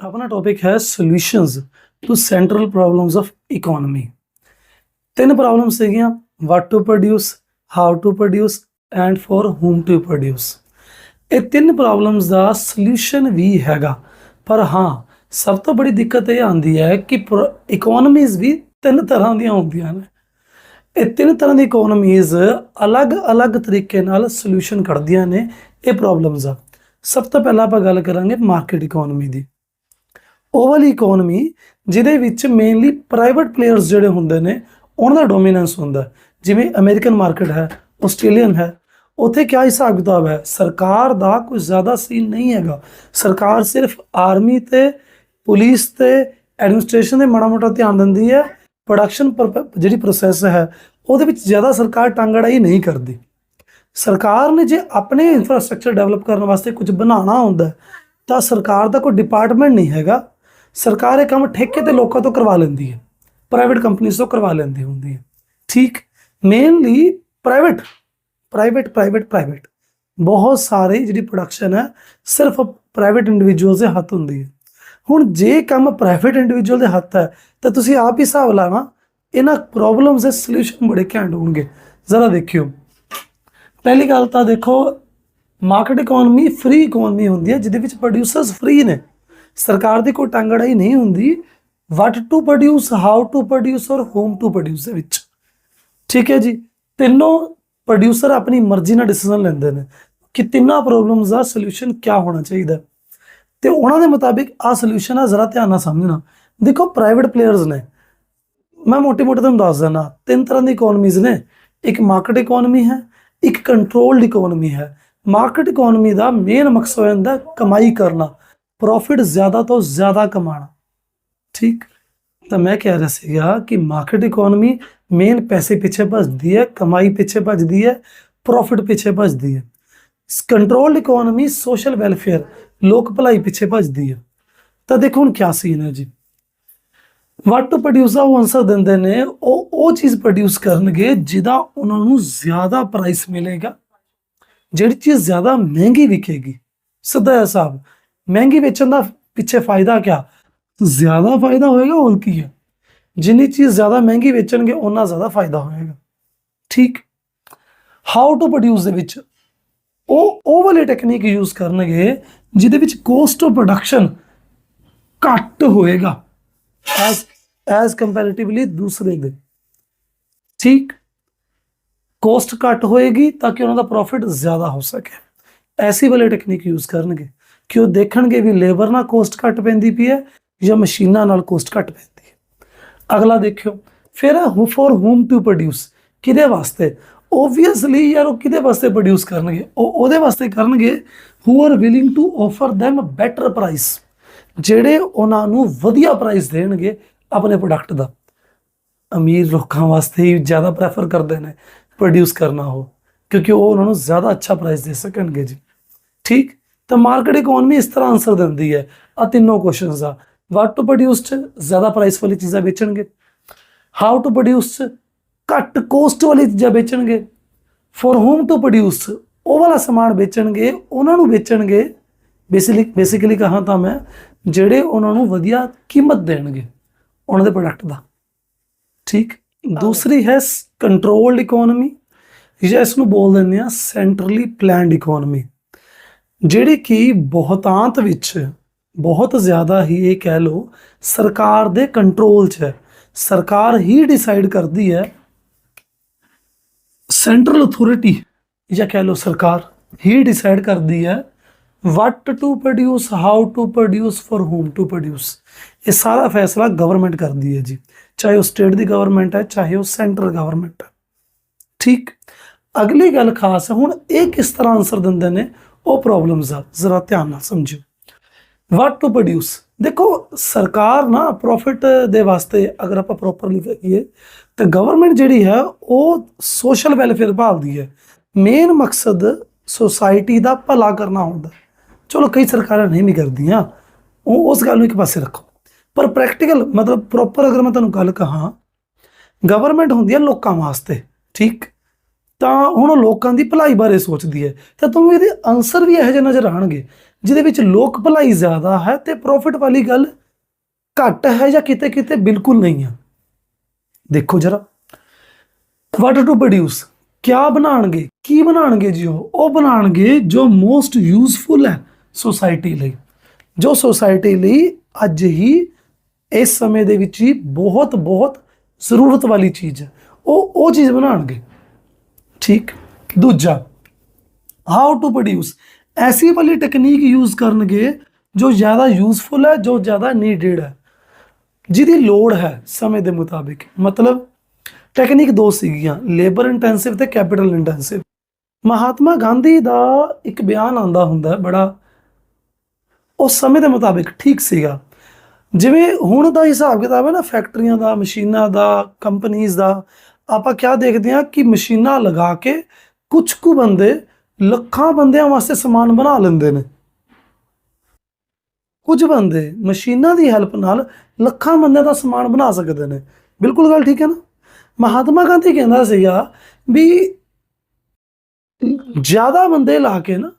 ਆਪਣਾ ਟੌਪਿਕ ਹੈ solutions to central problems of economy ਤਿੰਨ ਪ੍ਰੋਬਲਮਸ ਸੀਗੀਆਂ what to produce how to produce and for whom to produce ਇਹ ਤਿੰਨ problems ਦਾ solution ਵੀ ਹੈਗਾ। ਪਰ ਹਾਂ, ਸਭ ਤੋਂ ਬੜੀ ਦਿੱਕਤ ਇਹ ਆਉਂਦੀ ਹੈ ਕਿ ਇਕਨੋਮੀਜ਼ ਵੀ ਤਿੰਨ ਤਰ੍ਹਾਂ ਦੀਆਂ ਹੁੰਦੀਆਂ ਨੇ। ਇਹ ਤਿੰਨ ਤਰ੍ਹਾਂ ਦੀ ਇਕਨੋਮੀਜ਼ ਅਲੱਗ-ਅਲੱਗ ਤਰੀਕੇ ਨਾਲ ਸੋਲੂਸ਼ਨ ਕੱਢਦੀਆਂ ਨੇ, ਇਹ ਪ੍ਰੋਬਲਮਸ ਆ। ਸਭ ਤੋਂ ਪਹਿਲਾਂ ਆਪਾਂ ਗੱਲ ਕਰਾਂਗੇ ਮਾਰਕੀਟ ਇਕਨੋਮੀ ਦੀ। ਉਹ ਵਾਲੀ ਇਕਨੋਮੀ ਜਿਹਦੇ ਵਿੱਚ ਮੇਨਲੀ ਪ੍ਰਾਈਵੇਟ ਪਲੇਅਰਸ ਜਿਹੜੇ ਹੁੰਦੇ ਨੇ, ਉਹਨਾਂ ਦਾ ਡੋਮੀਨੈਂਸ ਹੁੰਦਾ। ਜਿਵੇਂ ਅਮਰੀਕਨ ਮਾਰਕੀਟ ਹੈ ਆਸਟ੍ਰੇਲੀਅਨ ਹੈ, ਉੱਥੇ ਕੀ ਹਿਸਾਬ ਕਿਤਾਬ ਹੈ? ਸਰਕਾਰ ਦਾ ਕੋਈ ਜ਼ਿਆਦਾ ਸੀਨ ਨਹੀਂ ਹੈਗਾ। ਸਰਕਾਰ ਸਿਰਫ ਆਰਮੀ ਤੇ ਪੁਲਿਸ ਤੇ ਐਡਮਿਨਿਸਟ੍ਰੇਸ਼ਨ ਦੇ ਮਾੜਾ ਮੋਟਾ ਧਿਆਨ ਦਿੰਦੀ ਹੈ। ਪ੍ਰੋਡਕਸ਼ਨ ਜਿਹੜੀ ਪ੍ਰੋਸੈਸ ਹੈ, ਉਹਦੇ ਵਿੱਚ ਜ਼ਿਆਦਾ ਸਰਕਾਰ ਟਾਂਗੜਾਈ ਨਹੀਂ ਕਰਦੀ। ਸਰਕਾਰ ਨੇ ਜੇ ਆਪਣੇ ਇਨਫਰਾਸਟ੍ਰਕਚਰ ਡਿਵੈਲਪ ਕਰਨ ਵਾਸਤੇ ਕੁਝ ਬਣਾਉਣਾ ਹੁੰਦਾ, ਤਾਂ ਸਰਕਾਰ ਦਾ ਕੋਈ ਡਿਪਾਰਟਮੈਂਟ ਨਹੀਂ ਹੈਗਾ। ਸਰਕਾਰ ਇਹ ਕੰਮ ਠੇਕੇ ਤੇ ਲੋਕਾਂ ਤੋਂ ਕਰਵਾ ਲੈਂਦੀ ਹੈ। ਪ੍ਰਾਈਵੇਟ ਕੰਪਨੀਆਂ ਤੋਂ ਕਰਵਾ ਲੈਂਦੀ ਹੁੰਦੀ ਹੈ। ਠੀਕ। Mainly private private private private ਬਹੁਤ ਸਾਰੇ ਜਿਹੜੀ ਪ੍ਰੋਡਕਸ਼ਨ ਹੈ, ਸਿਰਫ ਪ੍ਰਾਈਵੇਟ ਇੰਡੀਵਿਜੂਅਲ ਦੇ ਹੱਥ ਹੁੰਦੀ ਹੈ। ਹੁਣ ਜੇ ਕੰਮ ਪ੍ਰਾਈਵੇਟ ਇੰਡੀਵਿਜੂਅਲ ਦੇ ਹੱਥ ਹੈ, ਤਾਂ ਤੁਸੀਂ ਆਪ ਹੀ ਹਿਸਾਬ ਲਾਣਾ, ਇਹਨਾਂ ਪ੍ਰੋਬਲਮਸ ਦੇ ਸੋਲੂਸ਼ਨ ਬੜੇ ਘੈਂਟ ਹੋਣਗੇ। ਜ਼ਰਾ ਦੇਖਿਓ। ਪਹਿਲੀ ਗੱਲ ਤਾਂ ਦੇਖੋ ਮਾਰਕੀਟ ਇਕਨੋਮੀ ਫ੍ਰੀ ਇਕਨੋਮੀ ਹੁੰਦੀ ਹੈ, ਜਿਹਦੇ ਵਿੱਚ ਪ੍ਰੋਡਿਊਸਰਸ ਫ੍ਰੀ ਨੇ। ਸਰਕਾਰ ਦੀ ਕੋਈ ਟਾਂਗੜਾਈ ਨਹੀਂ ਹੁੰਦੀ। What to produce how to produce for whom to produce ਦੇ ਵਿੱਚ। ਠੀਕ ਹੈ ਜੀ। ਤਿੰਨੋਂ ਪ੍ਰੋਡਿਊਸਰ ਆਪਣੀ ਮਰਜ਼ੀ ਨਾਲ ਡਿਸੀਜਨ ਲੈਂਦੇ ਨੇ ਕਿ ਤਿੰਨਾਂ ਪ੍ਰੋਬਲਮਸ ਦਾ ਸੋਲੂਸ਼ਨ ਕੀ ਹੋਣਾ ਚਾਹੀਦਾ। ਤੇ ਉਹਨਾਂ ਦੇ ਮੁਤਾਬਿਕ ਆ ਸੋਲੂਸ਼ਨ ਆ, ਜ਼ਰਾ ਧਿਆਨ ਨਾਲ ਸਮਝਣਾ। ਦੇਖੋ ਪ੍ਰਾਈਵੇਟ ਪਲੇਅਰਸ ਨੇ। ਮੈਂ ਮੋਟੀ ਮੋਟੀ ਤੁਹਾਨੂੰ ਦੱਸ ਦਿੰਦਾ, ਤਿੰਨ ਤਰ੍ਹਾਂ ਦੀ ਇਕਨੋਮੀਜ਼ ਨੇ। ਇੱਕ ਮਾਰਕੀਟ ਇਕਨੋਮੀ ਹੈ, ਇੱਕ ਕੰਟਰੋਲਡ ਇਕਨੋਮੀ ਹੈ। ਮਾਰਕੀਟ ਇਕਨੋਮੀ ਦਾ ਮੇਨ ਮਕਸਦ ਹੁੰਦਾ ਕਮਾਈ ਕਰਨਾ। ਪ੍ਰੋਫਿਟ ਜ਼ਿਆਦਾ ਤੋਂ ਜ਼ਿਆਦਾ ਕਮਾਉਣਾ। ਠੀਕ? ਤਾਂ ਮੈਂ ਕਹਿ ਰਿਹਾ ਸੀਗਾ ਕਿ ਮਾਰਕੀਟ ਇਕਨੋਮੀ ਮੇਨ ਪੈਸੇ ਪਿੱਛੇ ਭੱਜਦੀ ਹੈ, ਕਮਾਈ ਪਿੱਛੇ ਭੱਜਦੀ ਹੈ ਪ੍ਰੋਫਿਟ ਪਿੱਛੇ ਭੱਜਦੀ ਹੈ। ਕੰਟਰੋਲਡ ਇਕਨੋਮੀ ਸੋਸ਼ਲ ਵੈਲਫੇਅਰ ਲੋਕ ਭਲਾਈ ਪਿੱਛੇ ਭੱਜਦੀ ਹੈ। ਤਾਂ ਦੇਖੋ ਹੁਣ ਕੀ ਸੀਨ ਹੈ ਜੀ। ਵਾਟ ਟੂ ਪ੍ਰੋਡਿਊਸ ਦਾ ਉਹ ਆਨਸਰ ਦਿੰਦੇ ਨੇ, ਉਹ ਉਹ ਚੀਜ਼ ਪ੍ਰੋਡਿਊਸ ਕਰਨਗੇ ਜਿਹਦਾ ਉਹਨਾਂ ਨੂੰ ਜ਼ਿਆਦਾ ਪ੍ਰਾਈਸ ਮਿਲੇਗਾ। ਜਿਹੜੀ ਚੀਜ਼ ਜ਼ਿਆਦਾ ਮਹਿੰਗੀ ਵਿਕੇਗੀ। ਸਿੱਧਾ ਹਿਸਾਬ। ਮਹਿੰਗੀ ਵੇਚਣ ਦਾ ਪਿੱਛੇ ਫਾਇਦਾ ਕਿਆ? ਜ਼ਿਆਦਾ ਫਾਇਦਾ ਹੋਏਗਾ, ਹੋਰ ਕੀ ਹੈ? ਜਿੰਨੀ ਚੀਜ਼ ਜ਼ਿਆਦਾ ਮਹਿੰਗੀ ਵੇਚਣਗੇ ਉਹਨਾਂ ਜ਼ਿਆਦਾ ਫਾਇਦਾ ਹੋਏਗਾ। ਠੀਕ? ਹਾਊ ਟੂ ਪ੍ਰੋਡਿਊਸ ਦੇ ਵਿੱਚ ਉਹ ਉਹ ਵਾਲੀ ਟੈਕਨੀਕ ਯੂਜ਼ ਕਰਨਗੇ, ਜਿਹਦੇ ਵਿੱਚ ਕੋਸਟ ਆਫ ਪ੍ਰੋਡਕਸ਼ਨ ਘੱਟ ਹੋਏਗਾ ਐਸ ਐਸ ਕੰਪੈਰੀਟਿਵਲੀ ਦੂਸਰੇ ਦੇ। ਠੀਕ? ਕੋਸਟ ਘੱਟ ਹੋਏਗੀ ਤਾਂ ਕਿ ਉਹਨਾਂ ਦਾ ਪ੍ਰੋਫਿਟ ਜ਼ਿਆਦਾ ਹੋ ਸਕੇ। ਐਸੀ ਵਾਲੇ ਟੈਕਨੀਕ ਯੂਜ਼ ਕਰਨਗੇ। ਕਿ ਉਹ ਦੇਖਣਗੇ ਵੀ ਲੇਬਰ ਨਾਲ ਕੋਸਟ ਘੱਟ ਪੈਂਦੀ ਪਈ ਹੈ ਜਾਂ ਮਸ਼ੀਨਾਂ ਨਾਲ ਕੋਸਟ ਘੱਟ ਪੈਂਦੀ ਹੈ। ਅਗਲਾ ਦੇਖਿਓ, ਫਿਰ who for whom to produce ਕਿਹਦੇ ਵਾਸਤੇ? ਓਬਵੀਅਸਲੀ ਯਾਰ ਉਹ ਕਿਹਦੇ ਵਾਸਤੇ ਪ੍ਰੋਡਿਊਸ ਕਰਨਗੇ? ਉਹ ਉਹਦੇ ਵਾਸਤੇ ਕਰਨਗੇ who are willing to offer them better price ਜਿਹੜੇ ਉਹਨਾਂ ਨੂੰ ਵਧੀਆ ਪ੍ਰਾਈਸ ਦੇਣਗੇ ਆਪਣੇ ਪ੍ਰੋਡਕਟ ਦਾ। ਅਮੀਰ ਲੋਕਾਂ ਵਾਸਤੇ ਹੀ ਜ਼ਿਆਦਾ ਪ੍ਰੈਫਰ ਕਰਦੇ ਨੇ ਪ੍ਰੋਡਿਊਸ ਕਰਨਾ ਉਹ, ਕਿਉਂਕਿ ਉਹ ਉਹਨਾਂ ਨੂੰ ਜ਼ਿਆਦਾ ਅੱਛਾ ਪ੍ਰਾਈਸ ਦੇ ਸਕਣਗੇ ਜੀ। ਠੀਕ? ਤਾਂ ਮਾਰਕੀਟ ਇਕਨੋਮੀ ਇਸ ਤਰ੍ਹਾਂ ਆਨਸਰ ਦਿੰਦੀ ਹੈ ਆ ਤਿੰਨੋਂ ਕੁਐਸਚਨਸ ਦਾ ਵਾਟ ਟੂ ਪ੍ਰੋਡਿਊਸ ਜ਼ਿਆਦਾ ਪ੍ਰਾਈਸ ਵਾਲੀ ਚੀਜ਼ਾਂ ਵੇਚਣਗੇ। ਹਾਊ ਟੂ ਪ੍ਰੋਡਿਊਸ ਘੱਟ ਕੋਸਟ ਵਾਲੀ ਚੀਜ਼ਾਂ ਵੇਚਣਗੇ। ਫॉर whom ਟੂ ਪ੍ਰੋਡਿਊਸ ਉਹ ਵਾਲਾ ਸਮਾਨ ਵੇਚਣਗੇ ਉਹਨਾਂ ਨੂੰ ਵੇਚਣਗੇ। ਬੇਸਿਕਲੀ ਬੇਸਿਕਲੀ ਕਹਾਂ ਤਾਂ ਮੈਂ ਜਿਹੜੇ ਉਹਨਾਂ ਨੂੰ ਵਧੀਆ ਕੀਮਤ ਦੇਣਗੇ ਉਹਨਾਂ ਦੇ ਪ੍ਰੋਡਕਟ ਦਾ। ਠੀਕ? ਦੂਸਰੀ ਹੈ ਕੰਟਰੋਲਡ ਇਕਨੋਮੀ ਜਾਂ ਇਸ ਨੂੰ ਬੋਲ ਦਿੰਦੇ ਆ ਸੈਂਟਰਲੀ ਪਲਾਨਡ ਇਕਨੋਮੀ ਜਿਹੜੇ ਕਿ ਬਹੁਤਾਂਤ ਵਿੱਚ, ਬਹੁਤ ਜ਼ਿਆਦਾ ਹੀ ਇਹ ਕਹਿ ਲਓ, ਸਰਕਾਰ ਦੇ ਕੰਟਰੋਲ 'ਚ ਹੈ। ਸਰਕਾਰ ਹੀ ਡਿਸਾਈਡ ਕਰਦੀ ਹੈ। ਸੈਂਟਰਲ ਅਥਾਰਟੀ ਜਾਂ ਕਹਿ ਲਓ ਸਰਕਾਰ ਹੀ ਡਿਸਾਈਡ ਕਰਦੀ ਹੈ what to produce how to produce for whom to produce ਇਹ ਸਾਰਾ ਫੈਸਲਾ ਗਵਰਨਮੈਂਟ ਕਰਦੀ ਹੈ ਜੀ। ਚਾਹੇ ਉਹ ਸਟੇਟ ਦੀ ਗਵਰਨਮੈਂਟ ਹੈ, ਚਾਹੇ ਉਹ ਸੈਂਟਰਲ ਗਵਰਨਮੈਂਟ ਹੈ। ਠੀਕ। ਅਗਲੀ ਗੱਲ ਖਾਸ ਹੈ, ਹੁਣ ਇਹ ਕਿਸ ਤਰ੍ਹਾਂ ਆਨਸਰ ਦਿੰਦੇ ਨੇ? ਉਹ ਪ੍ਰੋਬਲਮਸ ਆ ਜ਼ਰਾ ਧਿਆਨ ਨਾਲ ਸਮਝਿਓ। ਵਾਟ ਟੂ ਪ੍ਰੋਡਿਊਸ ਦੇਖੋ, ਸਰਕਾਰ ਨਾ ਪ੍ਰੋਫਿਟ ਦੇ ਵਾਸਤੇ ਅਗਰ ਆਪਾਂ ਪ੍ਰੋਪਰਲੀ ਕਹੀਏ ਤਾਂ ਗਵਰਨਮੈਂਟ ਜਿਹੜੀ ਹੈ, ਉਹ ਸੋਸ਼ਲ ਵੈਲਫੇਅਰ ਭਾਲਦੀ ਹੈ। ਮੇਨ ਮਕਸਦ ਸੋਸਾਇਟੀ ਦਾ ਭਲਾ ਕਰਨਾ ਹੁੰਦਾ ਚਲੋ, ਕਈ ਸਰਕਾਰਾਂ ਨਹੀਂ ਵੀ ਕਰਦੀਆਂ। ਉਹ ਉਸ ਗੱਲ ਨੂੰ ਇੱਕ ਪਾਸੇ ਰੱਖੋ। ਪਰ ਪ੍ਰੈਕਟੀਕਲ ਮਤਲਬ ਪ੍ਰੋਪਰ ਅਗਰ ਮੈਂ ਤੁਹਾਨੂੰ ਗੱਲ ਕਹਾਂ ਗਵਰਨਮੈਂਟ ਹੁੰਦੀ ਹੈ ਲੋਕਾਂ ਵਾਸਤੇ, ਠੀਕ? ਤਾਂ ਹੁਣ ਉਹ ਲੋਕਾਂ ਦੀ ਭਲਾਈ ਬਾਰੇ ਸੋਚਦੀ ਹੈ। ਤਾਂ ਤੁਹਾਨੂੰ ਇਹਦੇ ਆਨਸਰ ਵੀ ਇਹੋ ਜਿਹੇ ਨਜ਼ਰ ਆਣਗੇ ਜਿਹਦੇ ਵਿੱਚ ਲੋਕ ਭਲਾਈ ਜ਼ਿਆਦਾ ਹੈ ਤੇ ਪ੍ਰੋਫਿਟ ਵਾਲੀ ਗੱਲ ਘੱਟ ਹੈ ਜਾਂ ਕਿਤੇ ਕਿਤੇ ਬਿਲਕੁਲ ਨਹੀਂ ਹੈ। ਦੇਖੋ ਜਰਾ ਵਾਟ ਟੂ ਪ੍ਰੋਡਿਊਸ ਕਿਆ ਬਣਾਣਗੇ ਕੀ ਬਣਾਣਗੇ ਜੀ ਉਹ? ਉਹ ਬਣਾਣਗੇ ਜੋ ਮੋਸਟ ਯੂਜ਼ਫੁਲ ਹੈ ਸੋਸਾਇਟੀ ਲਈ। ਜੋ ਸੋਸਾਇਟੀ ਲਈ ਅੱਜ ਹੀ ਇਸ ਸਮੇਂ ਦੇ ਵਿੱਚ ਹੀ ਬਹੁਤ ਬਹੁਤ ਜ਼ਰੂਰਤ ਵਾਲੀ ਚੀਜ਼ ਹੈ। ਉਹ ਉਹ ਚੀਜ਼ ਬਣਾਣਗੇ ਠੀਕ। ਦੂਜਾ ਹਾਊ ਟੂ ਪ੍ਰੋਡਿਊਸ ਐਸੀ ਵਾਲੀ ਟੈਕਨੀਕ ਯੂਜ਼ ਕਰਨਗੇ ਜੋ ਜ਼ਿਆਦਾ ਯੂਜ਼ਫੁਲ ਹੈ, ਜੋ ਜ਼ਿਆਦਾ ਨੀਡਡ ਹੈ। ਜਿਹਦੀ ਲੋੜ ਹੈ ਸਮੇਂ ਦੇ ਮੁਤਾਬਿਕ। ਮਤਲਬ ਟੈਕਨੀਕ ਦੋ ਸੀਗੀਆਂ ਲੇਬਰ ਇੰਟੈਂਸਿਵ ਤੇ ਕੈਪੀਟਲ ਇੰਟੈਂਸਿਵ ਮਹਾਤਮਾ ਗਾਂਧੀ ਦਾ ਇੱਕ ਬਿਆਨ ਆਂਦਾ ਹੁੰਦਾ, ਬੜਾ ਉਸ ਸਮੇਂ ਦੇ ਮੁਤਾਬਿਕ ਠੀਕ ਸੀਗਾ। ਜਿਵੇਂ ਹੁਣ ਦਾ ਹਿਸਾਬ ਕਿਤਾਬ ਹੈ ਨਾ, ਫੈਕਟਰੀਆਂ ਦਾ, ਮਸ਼ੀਨਾਂ ਦਾ ਕੰਪਨੀਆਂ ਦਾ ਆਪਾਂ ਕਿਆ ਦੇਖਦੇ ਹਾਂ ਕਿ ਮਸ਼ੀਨਾਂ ਲਗਾ ਕੇ ਕੁਝ ਕੁ ਬੰਦੇ ਲੱਖਾਂ ਬੰਦਿਆਂ ਵਾਸਤੇ ਸਮਾਨ ਬਣਾ ਲੈਂਦੇ ਨੇ। ਕੁਝ ਬੰਦੇ ਮਸ਼ੀਨਾਂ ਦੀ ਹੈਲਪ ਨਾਲ ਲੱਖਾਂ ਬੰਦਿਆਂ ਦਾ ਸਮਾਨ ਬਣਾ ਸਕਦੇ ਨੇ। ਬਿਲਕੁਲ ਗੱਲ ਠੀਕ ਹੈ ਨਾ? ਮਹਾਤਮਾ ਗਾਂਧੀ ਕਹਿੰਦਾ ਸੀਗਾ ਵੀ ਜ਼ਿਆਦਾ ਬੰਦੇ ਲਾ ਕੇ ਨਾ,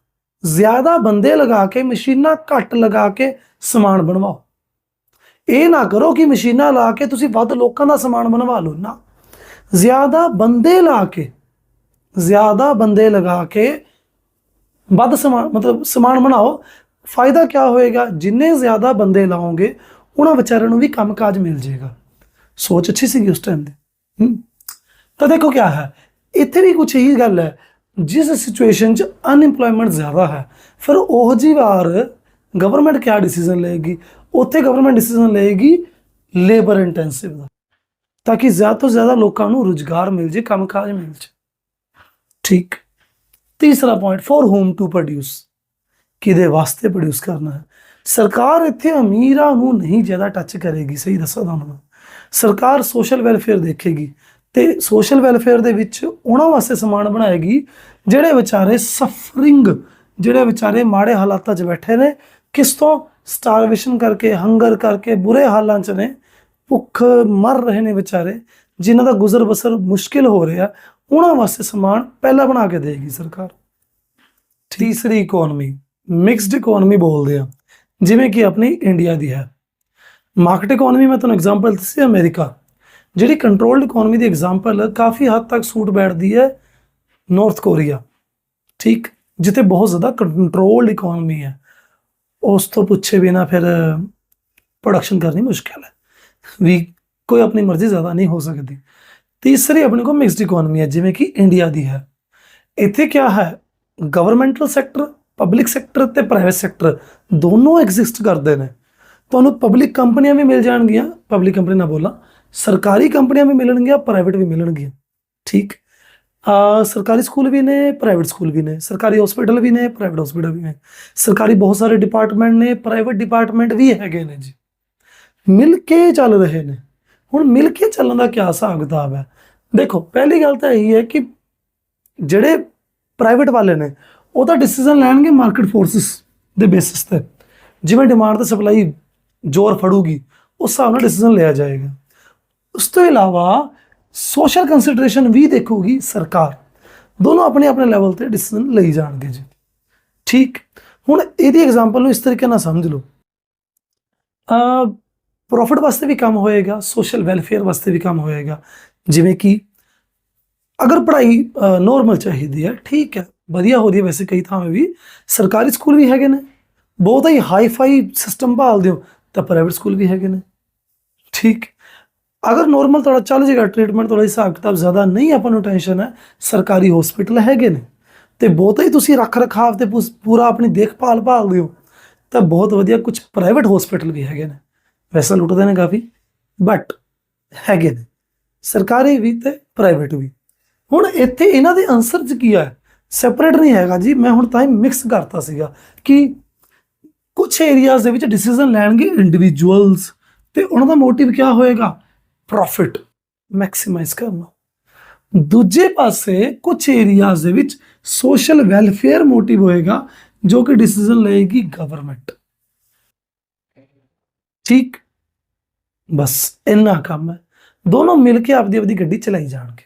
ਜ਼ਿਆਦਾ ਬੰਦੇ ਲਗਾ ਕੇ, ਮਸ਼ੀਨਾਂ ਘੱਟ ਲਗਾ ਕੇ ਸਮਾਨ ਬਣਵਾਓ। ਇਹ ਨਾ ਕਰੋ ਕਿ ਮਸ਼ੀਨਾਂ ਲਾ ਕੇ ਤੁਸੀਂ ਵੱਧ ਲੋਕਾਂ ਦਾ ਸਮਾਨ ਬਣਵਾ ਲਓ। ਨਾ। ਜ਼ਿਆਦਾ ਬੰਦੇ ਲਾ ਕੇ, ਜ਼ਿਆਦਾ ਬੰਦੇ ਲਗਾ ਕੇ ਵੱਧ ਸਮਾਨ ਮਤਲਬ ਸਮਾਨ ਬਣਾਓ। ਫਾਇਦਾ ਕੀ ਹੋਏਗਾ? ਜਿੰਨੇ ਜ਼ਿਆਦਾ ਬੰਦੇ ਲਾਓਗੇ, ਉਹਨਾਂ ਵਿਚਾਰਿਆਂ ਨੂੰ ਵੀ ਕੰਮਕਾਜ ਮਿਲ ਜਾਏਗਾ। ਸੋਚ ਅੱਛੀ ਸੀਗੀ ਉਸ ਟਾਈਮ ਦੀ। ਤਾਂ ਦੇਖੋ ਕੀ ਹੈ, ਇੱਥੇ ਵੀ ਕੁਝ ਇਹੀ ਗੱਲ ਹੈ, ਜਿਸ ਸਿਚੁਏਸ਼ਨ 'ਚ ਅਨਇੰਪਲੋਇਮੈਂਟ ਜ਼ਿਆਦਾ ਹੈ, ਫਿਰ ਉਹ ਜੀ ਵਾਰ ਗਵਰਨਮੈਂਟ ਕਿਆ ਡਿਸੀਜਨ ਲਏਗੀ? ਉੱਥੇ ਗਵਰਨਮੈਂਟ ਡਿਸੀਜਨ ਲਏਗੀ ਲੇਬਰ ਇੰਟੈਂਸਿਵ ਦਾ। ਤਾਂ ਕਿ ਜ਼ਿਆਦਾ ਤੋਂ ਜ਼ਿਆਦਾ ਲੋਕਾਂ ਨੂੰ ਰੁਜ਼ਗਾਰ ਮਿਲ ਜੇ, ਕੰਮਕਾਜ ਮਿਲ ਜੇ। ਠੀਕ। ਤੀਸਰਾ point for whom to produce ਕਿਹਦੇ ਵਾਸਤੇ ਪ੍ਰੋਡਿਊਸ ਕਰਨਾ ਹੈ? ਸਰਕਾਰ ਇੱਥੇ ਅਮੀਰਾਂ ਨੂੰ ਨਹੀਂ ਜ਼ਿਆਦਾ ਟੱਚ ਕਰੇਗੀ, ਸਹੀ ਦੱਸਾਂ ਤੁਹਾਨੂੰ ਮੈਂ। ਸਰਕਾਰ ਸੋਸ਼ਲ ਵੈਲਫੇਅਰ ਦੇਖੇਗੀ ਤੇ ਸੋਸ਼ਲ ਵੈਲਫੇਅਰ ਦੇ ਵਿੱਚ ਉਹਨਾਂ ਵਾਸਤੇ ਸਮਾਨ ਬਣਾਏਗੀ ਜਿਹੜੇ ਵਿਚਾਰੇ ਸਫਰਿੰਗ ਜਿਹੜੇ ਵਿਚਾਰੇ ਮਾੜੇ ਹਾਲਾਤਾਂ 'ਚ ਬੈਠੇ ਨੇ, ਕਿਸ ਤੋਂ? ਸਟਾਰਵੇਸ਼ਨ ਕਰਕੇ ਹੰਗਰ ਕਰਕੇ, ਬੁਰੇ ਹਾਲਾਂ 'ਚ ਨੇ। ਭੁੱਖ ਮਰ ਰਹੇ ਨੇ ਵਿਚਾਰੇ ਜਿਨ੍ਹਾਂ ਦਾ ਗੁਜ਼ਰ ਬਸਰ ਮੁਸ਼ਕਿਲ ਹੋ ਰਿਹਾ ਉਹਨਾਂ ਵਾਸਤੇ ਸਮਾਨ ਪਹਿਲਾਂ ਬਣਾ ਕੇ ਦੇਗੀ ਸਰਕਾਰ। ਤੀਸਰੀ ਇਕਨੋਮੀ ਮਿਕਸਡ ਇਕਨੋਮੀ ਬੋਲਦੇ ਆ ਜਿਵੇਂ ਕਿ ਆਪਣੀ ਇੰਡੀਆ ਦੀ ਹੈ। ਮਾਰਕੀਟ ਇਕਨੋਮੀ ਮੈਂ ਤੁਹਾਨੂੰ ਐਗਜ਼ਾਮਪਲ ਦੱਸੀ ਅਮਰੀਕਾ ਜਿਹੜੀ ਕੰਟਰੋਲਡ ਇਕਨੋਮੀ ਦੀ ਐਗਜ਼ਾਮਪਲ ਕਾਫੀ ਹੱਦ ਤੱਕ ਸੂਟ ਬੈਠਦੀ ਹੈ ਨਾਰਥ ਕੋਰੀਆ ਠੀਕ ਜਿੱਥੇ ਬਹੁਤ ਜ਼ਿਆਦਾ ਕੰਟਰੋਲਡ ਇਕਨੋਮੀ ਹੈ। ਉਸ ਤੋਂ ਪੁੱਛੇ ਬਿਨਾ ਫਿਰ ਪ੍ਰੋਡਕਸ਼ਨ ਕਰਨੀ ਮੁਸ਼ਕਿਲ ਹੈ। ਵੀ ਕੋਈ ਆਪਣੀ ਮਰਜ਼ੀ ਜ਼ਿਆਦਾ ਨਹੀਂ ਹੋ ਸਕਦੀ। ਤੀਸਰੀ ਆਪਣੇ ਕੋਲ ਮਿਕਸਡ ਇਕਨੋਮੀ ਹੈ, ਜਿਵੇਂ ਕਿ ਇੰਡੀਆ ਦੀ ਹੈ। ਇੱਥੇ ਕੀ ਹੈ? ਗਵਰਨਮੈਂਟਲ ਸੈਕਟਰ ਪਬਲਿਕ ਸੈਕਟਰ ਤੇ ਪ੍ਰਾਈਵੇਟ ਸੈਕਟਰ ਦੋਨੋਂ ਐਗਜ਼ਿਸਟ ਕਰਦੇ ਨੇ। ਤੁਹਾਨੂੰ ਪਬਲਿਕ ਕੰਪਨੀਆਂ ਵੀ ਮਿਲ ਜਾਣਗੀਆਂ। ਪਬਲਿਕ ਕੰਪਨੀ ਨਾ ਬੋਲਾਂ, ਸਰਕਾਰੀ ਕੰਪਨੀਆਂ ਵੀ ਮਿਲਣਗੀਆਂ ਪ੍ਰਾਈਵੇਟ ਵੀ ਮਿਲਣਗੀਆਂ। ਠੀਕ? ਆ, ਸਰਕਾਰੀ ਸਕੂਲ ਵੀ ਨੇ ਪ੍ਰਾਈਵੇਟ ਸਕੂਲ ਵੀ ਨੇ। ਸਰਕਾਰੀ ਹਸਪੀਟਲ ਵੀ ਨੇ ਪ੍ਰਾਈਵੇਟ ਹਸਪੀਟਲ ਵੀ ਨੇ। ਸਰਕਾਰੀ ਬਹੁਤ ਸਾਰੇ ਡਿਪਾਰਟਮੈਂਟ ਨੇ ਪ੍ਰਾਈਵੇਟ ਡਿਪਾਰਟਮੈਂਟ ਵੀ ਹੈਗੇ ਨੇ ਜੀ। ਮਿਲ ਕੇ ਚੱਲ ਰਹੇ ਨੇ। ਹੁਣ ਮਿਲ ਕੇ ਚੱਲਣ ਦਾ ਕੀ ਹਿਸਾਬ ਕਿਤਾਬ ਹੈ? ਦੇਖੋ, ਪਹਿਲੀ ਗੱਲ ਤਾਂ ਇਹੀ ਹੈ ਕਿ ਜਿਹੜੇ ਪ੍ਰਾਈਵੇਟ ਵਾਲੇ ਨੇ, ਉਹ ਤਾਂ ਡਿਸੀਜਨ ਲੈਣਗੇ ਮਾਰਕੀਟ ਫੋਰਸਸ ਦੇ ਬੇਸਿਸ ਤੇ। ਜਿਵੇਂ ਡਿਮਾਂਡ ਤੇ ਸਪਲਾਈ ਜ਼ੋਰ ਫੜੂਗੀ, ਉਸ ਹਿਸਾਬ ਨਾਲ ਡਿਸੀਜਨ ਲਿਆ ਜਾਏਗਾ। ਉਸ ਤੋਂ ਇਲਾਵਾ ਸੋਸ਼ਲ ਕੰਸੀਡਰੇਸ਼ਨ ਵੀ ਦੇਖੂਗੀ ਸਰਕਾਰ। ਦੋਨੋਂ ਆਪਣੇ ਆਪਣੇ ਲੈਵਲ ਤੇ ਡਿਸੀਜਨ ਲਈ ਜਾਣਗੇ ਜੀ। ਠੀਕ। ਹੁਣ ਇਹਦੀ ਐਗਜ਼ਾਮਪਲ ਨੂੰ ਇਸ ਤਰੀਕੇ ਨਾਲ ਸਮਝ ਲਓ। ਅ ਪ੍ਰੋਫਿਟ ਵਾਸਤੇ ਵੀ ਕੰਮ ਹੋਏਗਾ, ਸੋਸ਼ਲ ਵੈਲਫੇਅਰ ਵਾਸਤੇ ਵੀ ਕੰਮ ਹੋਏਗਾ। ਜਿਵੇਂ ਕਿ ਅਗਰ ਪੜ੍ਹਾਈ ਨੋਰਮਲ ਚਾਹੀਦੀ ਹੈ, ਠੀਕ ਹੈ, ਵਧੀਆ ਹੋ ਰਹੀ ਹੈ, ਵੈਸੇ ਕਈ ਥਾਵੇਂ ਵੀ। ਸਰਕਾਰੀ ਸਕੂਲ ਵੀ ਹੈਗੇ ਨੇ। ਬਹੁਤ ਹੀ ਹਾਈ ਫਾਈ ਸਿਸਟਮ ਭਾਲਦੇ ਹੋ, ਤਾਂ ਪ੍ਰਾਈਵੇਟ ਸਕੂਲ ਵੀ ਹੈਗੇ ਨੇ। ਠੀਕ। ਅਗਰ ਨੋਰਮਲ ਤੁਹਾਡਾ ਚੱਲ ਜਾਏਗਾ ਟ੍ਰੀਟਮੈਂਟ ਤੁਹਾਡਾ ਹਿਸਾਬ ਕਿਤਾਬ ਜ਼ਿਆਦਾ ਨਹੀਂ, ਆਪਾਂ ਨੂੰ ਟੈਨਸ਼ਨ ਹੈ, ਸਰਕਾਰੀ ਹਸਪੀਟਲ ਹੈਗੇ ਨੇ। ਤੇ ਬਹੁਤਾ ਹੀ ਤੁਸੀਂ ਰੱਖ ਰਖਾਵ ਤੇ ਪੂਸ- ਪੂਰਾ ਆਪਣੀ ਦੇਖਭਾਲ ਭਾਲਦੇ ਹੋ, ਤਾਂ ਬਹੁਤ ਵਧੀਆ ਕੁਝ ਪ੍ਰਾਈਵੇਟ ਹਸਪੀਟਲ ਵੀ ਹੈਗੇ ਨੇ। ਪੈਸਾ ਲੁੱਟਦੇ ਨੇ ਕਾਫੀ ਬਟ ਹੈਗੇ ਨੇ। ਸਰਕਾਰੀ ਵੀ ਤੇ ਪ੍ਰਾਈਵੇਟ ਵੀ। ਹੁਣ ਇੱਥੇ ਇਹਨਾਂ ਦੇ ਆਨਸਰ ਚ ਕੀ ਹੈ ਸੈਪਰੇਟ ਨਹੀਂ ਹੈਗਾ ਜੀ, ਮੈਂ ਹੁਣ ਤਾਂ ਹੀ ਮਿਕਸ ਕਰਤਾ ਸੀਗਾ ਕਿ ਕੁਝ ਏਰੀਆਜ਼ ਦੇ ਵਿੱਚ ਡਿਸੀਜਨ ਲੈਣਗੇ ਇੰਡੀਵਿਜੂਅਲਸ ਤੇ ਉਹਨਾਂ ਦਾ ਮੋਟਿਵ ਕੀ ਹੋਏਗਾ? ਪ੍ਰੋਫਿਟ ਮੈਕਸਿਮਾਈਜ਼ ਕਰਨਾ। ਦੂਜੇ ਪਾਸੇ ਕੁਝ ਏਰੀਆਜ਼ ਦੇ ਵਿੱਚ ਸੋਸ਼ਲ ਵੈਲਫੇਅਰ ਮੋਟਿਵ ਹੋਏਗਾ ਜੋ ਕਿ ਡਿਸੀਜਨ ਲਏਗੀ ਗਵਰਨਮੈਂਟ ਠੀਕ। ਬਸ ਇੰਨਾ ਕੰਮ ਹੈ। ਦੋਨੋਂ ਮਿਲ ਕੇ ਆਪਦੀ ਆਪਦੀ ਗੱਡੀ ਚਲਾਈ ਜਾਣਗੇ।